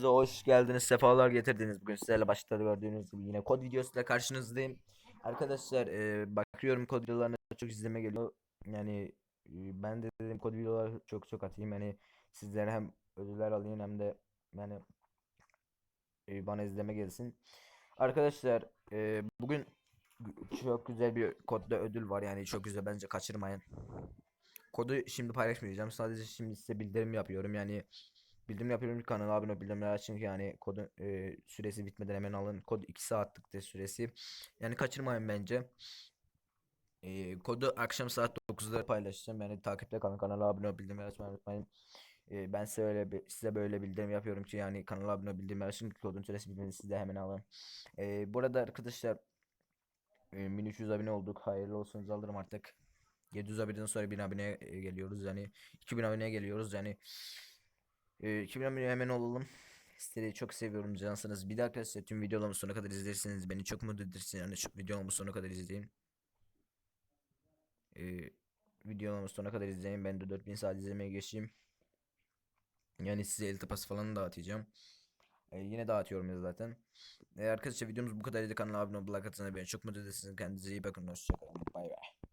Kanalımıza hoş geldiniz, sefalar getirdiniz. Bugün sizlerle başta gördüğünüz gibi yine kod videosuyla karşınızdayım. Arkadaşlar e, bakıyorum kod videolarına çok izleme geliyor. Yani e, ben de dedim kod videoları çok çok atayım. Yani sizlere hem ödüller alayım hem de yani e, bana izleme gelsin. Arkadaşlar e, bugün çok güzel bir kodda ödül var yani çok güzel bence kaçırmayın. Kodu şimdi paylaşmayacağım. Sadece şimdi size bildirim yapıyorum. Yani bildirim yapıyorum kanala abone ol bildirimleri açın ki yani kodun e, süresi bitmeden hemen alın. Kod 2 saatlik de süresi. Yani kaçırmayın bence. E, kodu akşam saat 9'da paylaşacağım. Yani takipte kalın. Kanala abone ol bildirimleri açmayı unutmayın. E, ben size öyle size böyle bildirim yapıyorum ki yani kanala abone ol bildirimleri açın ki kodun süresi bitmeden siz de hemen alın. E, burada arkadaşlar e, 1300 abone olduk. Hayırlı olsun alırım artık. 700 aboneden sonra 1000 aboneye e, geliyoruz yani 2000 aboneye geliyoruz yani e, 2000 aboneye hemen olalım. Sizleri çok seviyorum cansınız. Bir de arkadaşlar tüm videolarımı sonuna kadar izlerseniz beni çok mutlu edersiniz. Yani şu videolarımı sonuna kadar izleyin. E, videolarımı sonuna kadar izleyin. Ben de 4000 saat izlemeye geçeyim. Yani size el tapası falan dağıtacağım. E, yine dağıtıyorum ya zaten. E, arkadaşlar videomuz bu kadarıydı. Kanala abone olmayı, like atmayı beni çok mutlu edersiniz. Kendinize iyi bakın. Hoşçakalın. Bay bay.